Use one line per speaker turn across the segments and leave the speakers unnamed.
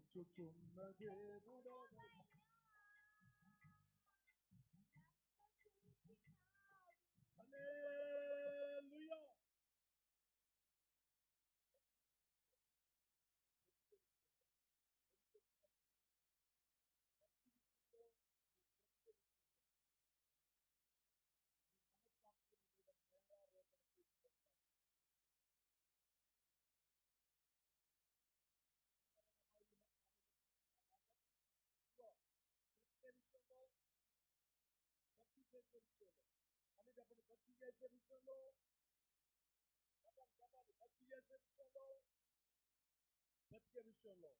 就从那得不到。డబ్బులు ఖర్చు చేసే విషయంలో డబ్బులు డబ్బులు ఖర్చు చేసే విషయంలో బతికే విషయంలో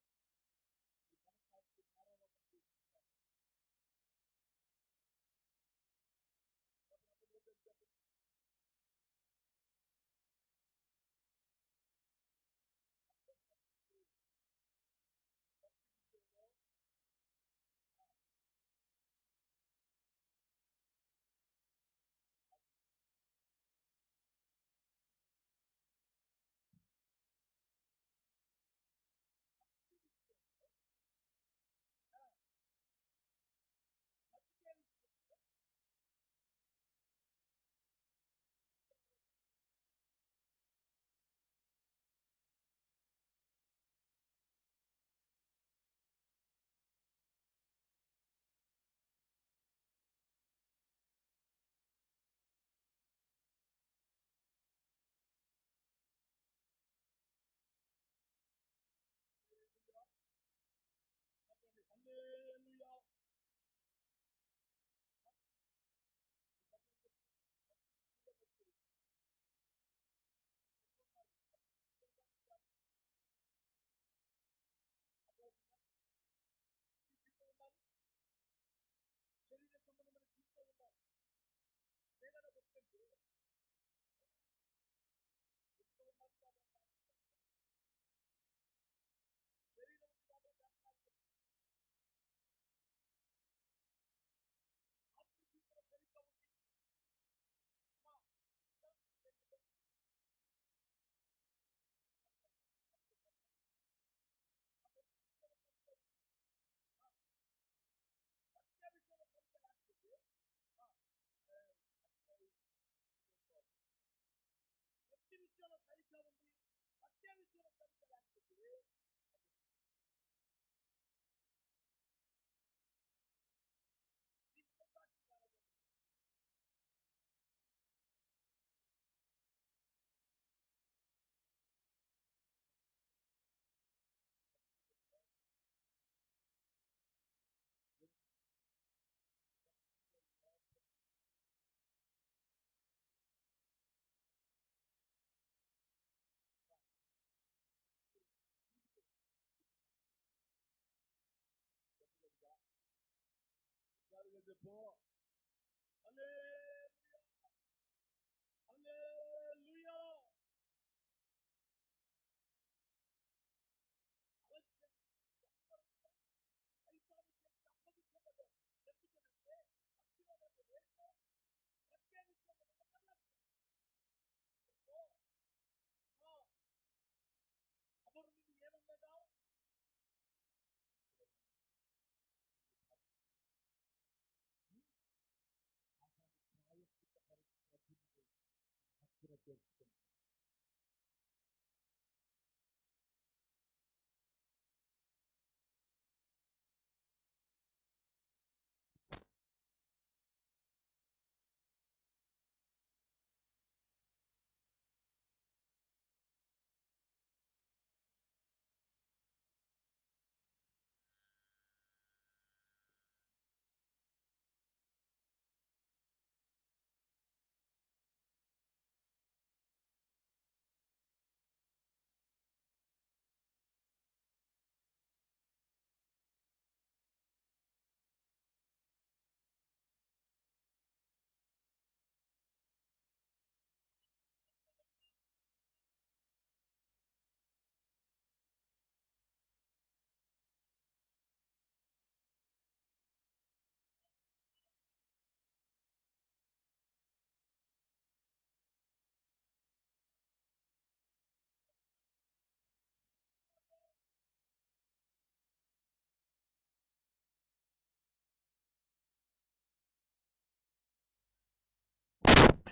ball.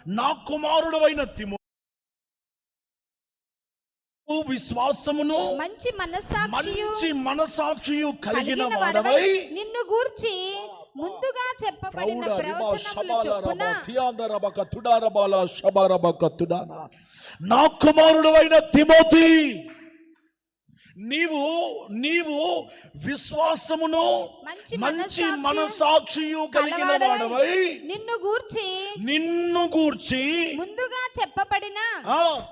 నా కుమారుడు అయిన తిమో విశ్వాసమును
మంచి మనస్సాక్షియు
మంచి మనసాక్షియు కలిగిన వాడవై
నిన్ను గూర్చి ముందుగా చెప్పబడిన ప్రవచనములు చొప్పున
రబ థియాంద రబ కతుడా రబాల శబ రబ కతుడానా. నా కుమారుడు అయిన తిమోతి. నీవు నీవు విశ్వాసమును
మంచి
మనసాక్షియు కలిగిన వాడవై
నిన్ను గూర్చి
నిన్ను గూర్చి
ముందుగా చెప్పబడిన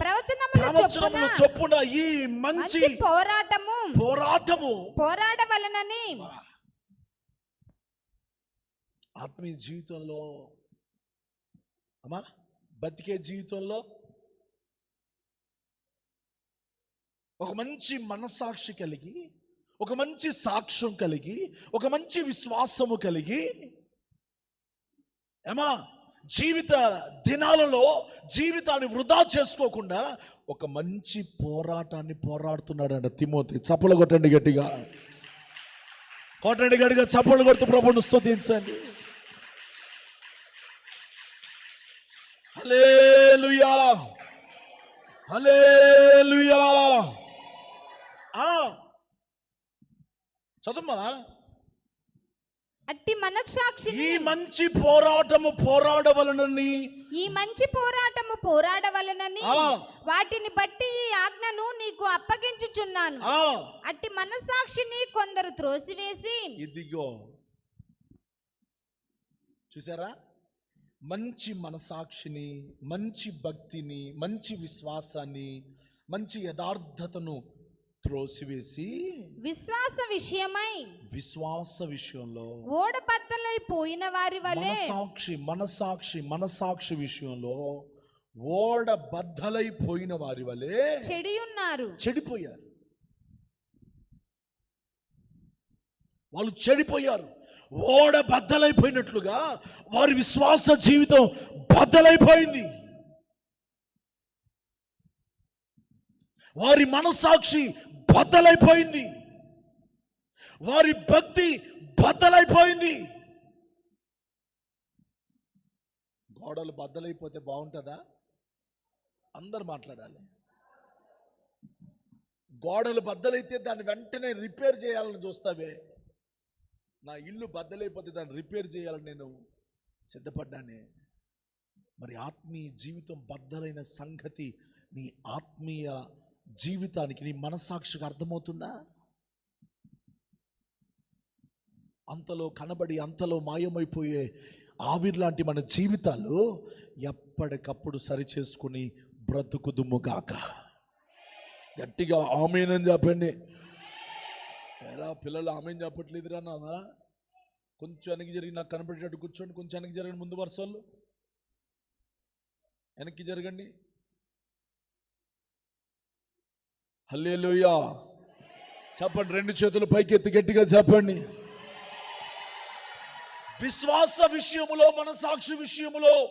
ప్రవచనములు చొప్పున
ఈ మంచి
మంచి పోరాటము
పోరాటము.
పోరాడవలనని
ఆత్మీయ జీవితంలో అమ్మా బతికే జీవితంలో ఒక మంచి మనసాక్షి కలిగి ఒక మంచి సాక్ష్యం కలిగి ఒక మంచి విశ్వాసము కలిగి ఏమా? జీవిత దినాలలో జీవితాన్ని వృధా చేసుకోకుండా ఒక మంచి పోరాటాన్ని పోరాడుతున్నాడంట తిమోతి. చప్పలు కొట్టండి గట్టిగా. కొట్టండి గట్టిగా చప్పలు కొడుతూ ప్రభుని స్థుతించండి హలే హల్లెలూయా. చదుమ్మా
అట్టి మనస్సాక్షిని.
ఈ మంచి పోరాటము పోరాడవలనని.
ఈ మంచి పోరాటము పోరాడవలనని. వాటిని బట్టి ఈ ఆజ్ఞను నీకు అప్పగించుచున్నాను. అట్టి మనస్సాక్షిని కొందరు త్రోసివేసి.
ఇదిగో. చూసారా? మంచి మనసాక్షిని మంచి భక్తిని మంచి విశ్వాసాన్ని మంచి యథార్థతను త్రోసివేసి
విశ్వాస విషయమై
విశ్వాస విషయంలో
ఓడబద్దలై పోయిన వారి వలె
మనసాక్షి మనసాక్షి మనసాక్షి విషయంలో ఓడ బద్దలైపోయిన వారి వలె
చెడియున్నారు.
చెడిపోయారు. వాళ్ళు చెడిపోయారు. ఓడ బద్దలైపోయినట్లుగా వారి విశ్వాస జీవితం బద్దలైపోయింది వారి మనసాక్షి బద్దలైపోయింది. వారి భక్తి బద్దలైపోయింది. గోడలు బద్దలైపోతే బాగుంటుందా? అందరు మాట్లాడాలి. గోడలు బద్దలైతే దాన్ని వెంటనే రిపేర్ చేయాలని చూస్తావే. నా ఇల్లు బద్దలైపోతే దాన్ని రిపేర్ చేయాలని నేను సిద్ధపడ్డానే. మరి ఆత్మీయ జీవితం బద్దలైన సంగతి నీ ఆత్మీయ జీవితానికి నీ మనస్సాక్షిగా అర్థమవుతుందా? అంతలో కనబడి అంతలో మాయమైపోయే ఆవిర్ లాంటి మన జీవితాలు ఎప్పటికప్పుడు సరిచేసుకుని బ్రతుకుదుముగాక గట్టిగా ఆమెనని చెప్పండి. ఎలా పిల్లలు ఆమెను చెప్పట్లేదురా నాన్న? కొంచెం వెనక్కి జరిగి నాకు కనబడేటట్టు కూర్చోండి కొంచెం వెనక్కి జరగండి ముందు వరుసలు. వెనక్కి జరగండి. హల్లేలుయా. చెప్పండి రెండు చేతులు పైకెత్తి గట్టిగా చెప్పండి. విశ్వాస విషయములో మనసాక్షి విషయములో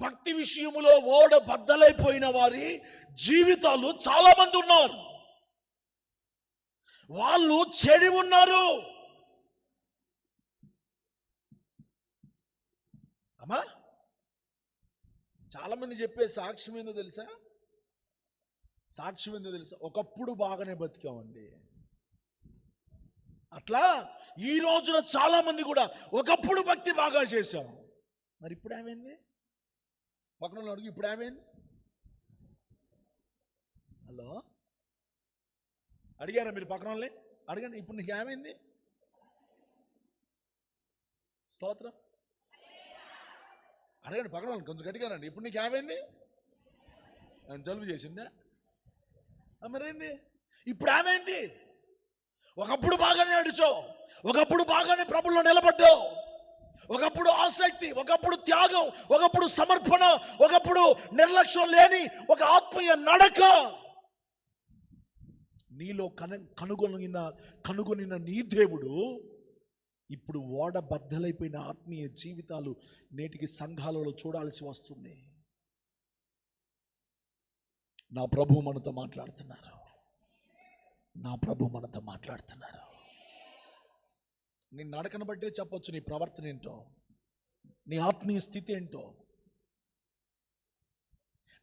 భక్తి విషయములో ఓడ బద్దలైపోయిన వారి జీవితాలు చాలా మంది ఉన్నారు. వాళ్ళు చెడి ఉన్నారు. అమ్మా చాలా మంది చెప్పే సాక్ష్యం ఏందో తెలుసా? సాక్ష్యం ఏందో తెలుసా? ఒకప్పుడు బాగానే బతికామండి. అట్లా ఈ రోజున చాలామంది కూడా ఒకప్పుడు భక్తి బాగా చేశాం. మరి ఇప్పుడు ఏమైంది? పక్కన అడుగు ఇప్పుడు ఏమైంది? హలో? అడిగారా మీరు పక్కన వాళ్ళని అడగండి ఇప్పుడు నీకు ఏమైంది? స్తోత్రం. అడగండి పక్కన వాళ్ళని కొంచెం గట్టిగా రండి ఇప్పుడు నీకు ఏమైంది? జలుబు చేసిందా? మరేంది ఇప్పుడు ఏమైంది ఒకప్పుడు బాగానే నడిచావు. ఒకప్పుడు బాగానే ప్రభుల్లో నిలబడ్డావు. ఒకప్పుడు ఆసక్తి ఒకప్పుడు త్యాగం ఒకప్పుడు సమర్పణ ఒకప్పుడు నిర్లక్ష్యం లేని ఒక ఆత్మీయ నడక. నీలో కన కనుగొనిన కనుగొనిన నీ దేవుడు ఇప్పుడు ఓడ బద్దలైపోయిన ఆత్మీయ జీవితాలు నేటికి సంఘాలలో చూడాల్సి వస్తుంది. నా ప్రభు మనతో మాట్లాడుతున్నారు. నా ప్రభు మనతో మాట్లాడుతున్నారు. నీ నడకను బట్టే చెప్పొచ్చు నీ ప్రవర్తన ఏంటో నీ ఆత్మీయ స్థితి ఏంటో.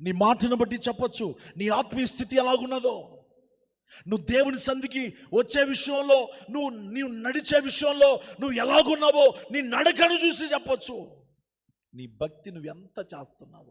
నీ మాటను బట్టి చెప్పొచ్చు నీ ఆత్మీయ స్థితి ఎలాగున్నదో. నువ్వు దేవుని సంధికి వచ్చే విషయంలో నువ్వు నీవు నడిచే విషయంలో నువ్వు ఎలాగున్నావో నీ నడకను చూసి చెప్పొచ్చు. నీ భక్తి నువ్వు ఎంత చేస్తున్నావు.